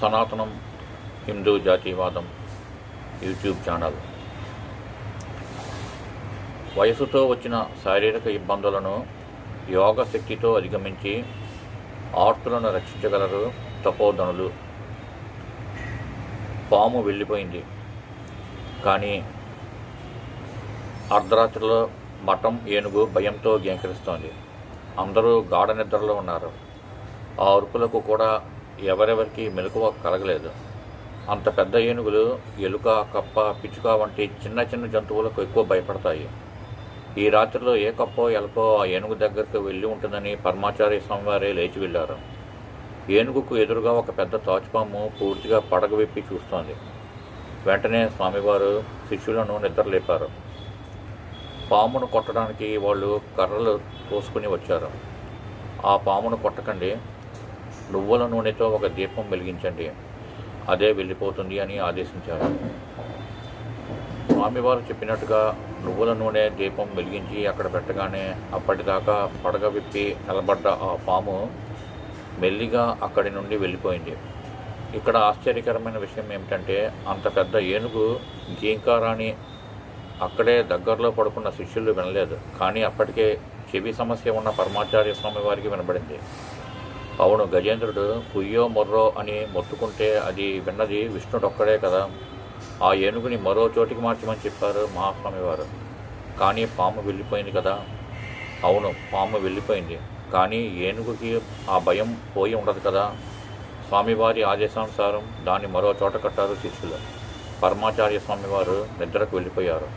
సనాతనం హిందూ జాతీయవాదం YouTube channel. వయసుతో వచ్చిన శారీరక ఇబ్బందులను యోగ శక్తితో అధిగమించి ఆర్తులను రక్షించగలరు తపోధనులు. పాము వెళ్ళిపోయింది. కానీ అర్ధరాత్రిలో మఠం ఏనుగు భయంతో గేంకరిస్తోంది అందరూ గాఢ నిద్రలో ఉన్నారు. ఆ అరుపులకు కూడా ఎవరెవరికి మెలకువ కలగలేదు. అంత పెద్ద ఏనుగులు ఎలుక కప్ప పిచ్చుక వంటి చిన్న చిన్న జంతువులకు ఎక్కువ భయపడతాయి. ఈ రాత్రిలో ఏ కప్పో ఎలకో ఆ ఏనుగు దగ్గరకు వెళ్ళి ఉంటుందని పరమాచార్య స్వామివారే లేచి వెళ్ళారు. ఏనుగుకు ఎదురుగా ఒక పెద్ద తాచుపాము పూర్తిగా పడగ విప్పి చూస్తోంది. వెంటనే స్వామివారు శిష్యులను నిద్రలేపారు. పామును కొట్టడానికి వాళ్ళు కర్రలు తోసుకుని వచ్చారు. ఆ పామును కొట్టకండి నువ్వుల నూనెతో ఒక దీపం వెలిగించండి. అదే వెళ్ళిపోతుంది అని ఆదేశించారు. స్వామివారు చెప్పినట్టుగా నువ్వుల నూనె దీపం వెలిగించి అక్కడ పెట్టగానే అప్పటిదాకా పడగ విప్పి నిలబడ్డ ఆ పాము మెల్లిగా అక్కడి నుండి వెళ్ళిపోయింది. ఇక్కడ ఆశ్చర్యకరమైన విషయం ఏమిటంటే అంత పెద్ద ఏనుగు జీంకారాణి అక్కడే దగ్గరలో పడుకున్న శిష్యులు వినలేదు. కానీ అప్పటికే చెవి సమస్య ఉన్న పరమాచార్య స్వామి వారికి వినబడింది. అవును గజేంద్రుడు కుయ్యో మొర్రో అని మొత్తుకుంటే అది విన్నది విష్ణుడొక్కడే కదా. ఆ ఏనుగుని మరో చోటికి మార్చమని చెప్పారు మహాస్వామి వారు కానీ పాము వెళ్ళిపోయింది కదా. అవును పాము వెళ్ళిపోయింది. కానీ ఏనుగుకి ఆ భయం పోయి ఉండదు కదా. స్వామివారి ఆదేశానుసారం దాన్ని మరో చోట కట్టారు శిష్యులు. పరమాచార్య స్వామివారు నిద్రకు వెళ్ళిపోయారు.